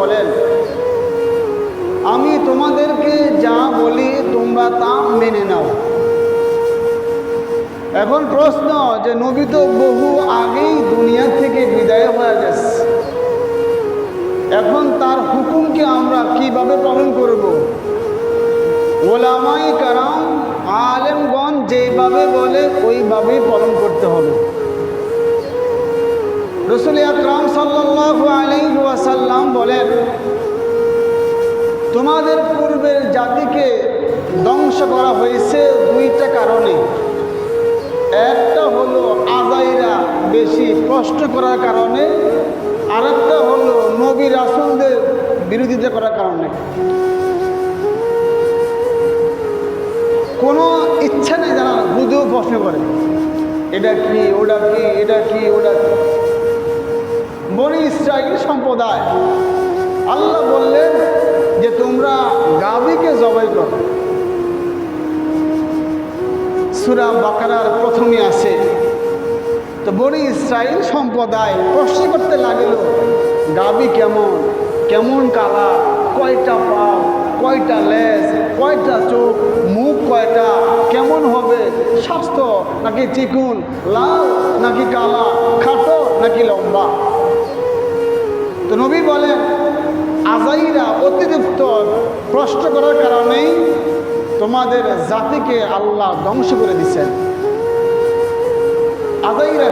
বলেন, আমি তোমাদেরকে যা বলি তোমরা তা মেনে নাও। এখন প্রশ্ন যে নবী তো বহু আগেই দুনিয়া থেকে বিদায় হয়ে গেছে। এখন তার হুকুমকে আমরা কীভাবে পালন করব? ওলামাই কারাম, আলেমগণ যেভাবে বলে, ওইভাবেই পালন করতে হবে। রসুল আকরাম সাল্লাহ আলাইহি ওয়াসাল্লাম বলেন, তোমাদের পূর্বের জাতিকে ধ্বংস করা হয়েছে দুইটা কারণে। একটা হলো আজাইরা বেশি কষ্ট করার কারণে, আরেকটা হলো নবী রাসুলদের বিরোধিতা করার কারণে। কোনো ইচ্ছা নেই জানা বুঝেও প্রশ্ন করে, এটা কি, ওটা কি, এটা কি, ওটা কি? বনি ইসরায়েল সম্প্রদায়। আল্লাহ বললেন যে তোমরা গাভীকে জবাই করো। সুরা বাকারার প্রথমে আসে। তো বনি ইসরায়েল সম্প্রদায় প্রশ্ন করতে লাগল গাবি কেমন? কেমন কালা কয়টা পাও কয়টা লেজ? কয়টা চোখ? মুখ কয়টা? কেমন হবে? স্বাস্থ্য নাকি চিকুন, লাল নাকি কালা, খাটো নাকি লম্বা? তো নবী বলেন, আজাইরা অতিরিক্ত প্রশ্ন করার কারণেই তোমাদের জাতিকে আল্লাহ ধ্বংস করে দিচ্ছেন। আজাইরা